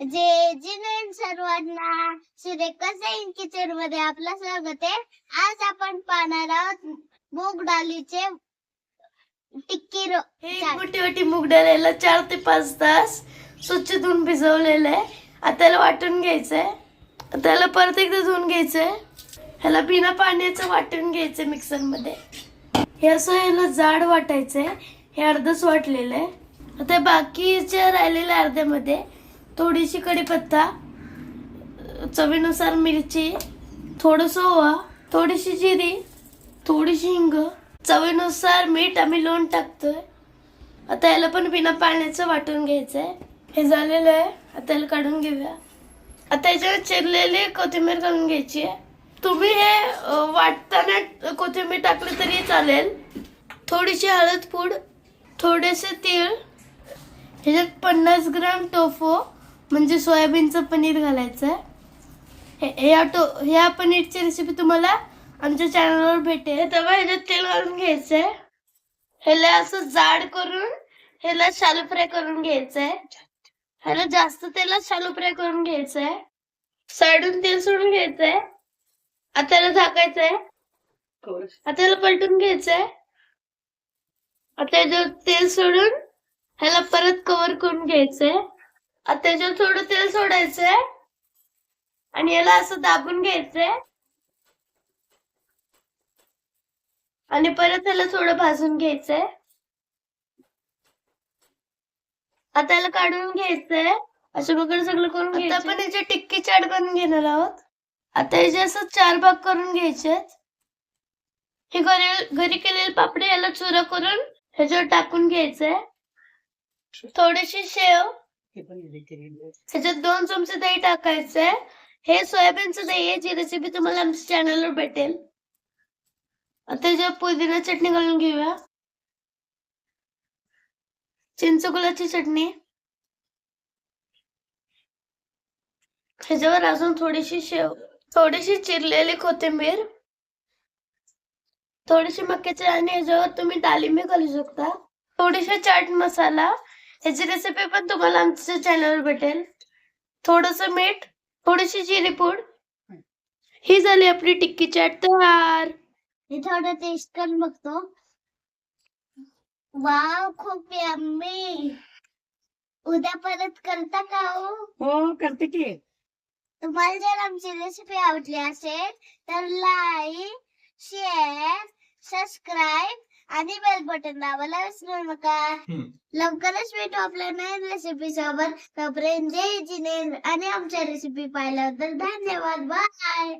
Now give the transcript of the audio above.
जे जिने सर्वांना सुरेखा सैन किचनमध्ये आपलं स्वागत आहे. आज आपण पाहणार आहोत मूग डाळीचे टिक्की रो. मोठी मोठी मूग डाळ याला चार ते पाच तास स्वच्छ धुवून भिजवलेलं आहे. आता त्याला वाटून घ्यायचंय. त्याला परत एकदा धुवून घ्यायचंय. ह्याला बिना पाण्याचं वाटून घ्यायचंय मिक्सरमध्ये हे असं ह्याला जाड वाटायचंय. हे अर्धच वाटलेलं आहे. आता बाकीच्या राहिलेल्या अर्ध्यामध्ये थोडीशी कढीपत्ता चवीनुसार मिरची थोडस ओवा थोडीशी जिरी थोडीशी हिंग. चवीनुसार मीठ आम्ही लोण टाकतोय. आता याला पण बिना पाण्याचं वाटून घ्यायचंय. हे झालेलं आहे. आता याला काढून घेऊया. आता याच्यावर चिरलेली कोथिंबीर काढून घ्यायची आहे. तुम्ही हे वाटताना कोथिंबीर टाकली तरी चालेल. थोडीशी हळद पूड थोडेसे तीळ ह्याच्यात पन्नास ग्राम टोफो म्हणजे सोयाबीनचं पनीर घालायचं आहे. हे- ह्या टो ह्या पनीरची रेसिपी तुम्हाला आमच्या चॅनलवर भेटेल. तेव्हा ह्याच्यात तेल घालून घ्यायचंय. ह्याला असं जाड करून ह्याला शालू फ्राय करून घ्यायचंय. ह्याला जास्त तेलात शालू फ्राय करून घ्यायचंय. साईडून तेल सोडून घ्यायचंय. आता त्याला झाकायचंय. आता त्याला पलटून घ्यायचंय. आता तेल सोडून ह्याला परत कव्हर करून घ्यायचंय. आता त्याच्यावर थोडं तेल सोडायचंय. आणि याला असं दाबून घ्यायचंय. आणि परत त्याला थोडं भाजून घ्यायचंय. आता याला काढून घ्यायचंय. असं वगैरे सगळं करून घ्यायचं आपण याचे टिक्की चाट बनवून घेणार आहोत. आता याचे असं चार भाग करून घ्यायचे हे घरी घरी केलेले पापडी याला चुरा करून ह्याच्यावर टाकून घ्यायचंय. थोडीशी शेव. ह्याच्यात दोन चमचे दही टाकायचंय. हे सोयाबीनचं दही आहे जी रेसिपी तुम्हाला आमच्या चॅनलवर भेटेल. त्याच्यावर पुदिना चटणी घालून घेऊया. चिंचगुलाची चटणी. ह्याच्यावर अजून थोडीशी शेव थोडीशी चिरलेली कोथिंबीर. थोडीशी मक्याची आणि ह्याच्यावर तुम्ही डाळिंबी घालू शकता. थोडीशी चाट मसाला. ह्याची रेसिपी पण तुम्हाला आमच्या चॅनलवर भेटेल. थोडस मीठ थोडीशी जिरी पूड ही झाली आपली टिक्की चाट तयार. मी थोडं टेस्ट करून बघतो. वाव खूप यम्मी उद्या परत करता का हो? हो करते की. तुम्हाला जर आमची रेसिपी आवडली असेल तर लाईक शेअर सबस्क्राईब आणि बेल बटन दाबायला विसरू नका. लवकरच भेटू आपल्या नवीन रेसिपी सोबत. तोपर्यंत जय जिनेंद्र आणि आमच्या रेसिपी पाहिल्याबद्दल धन्यवाद. बाय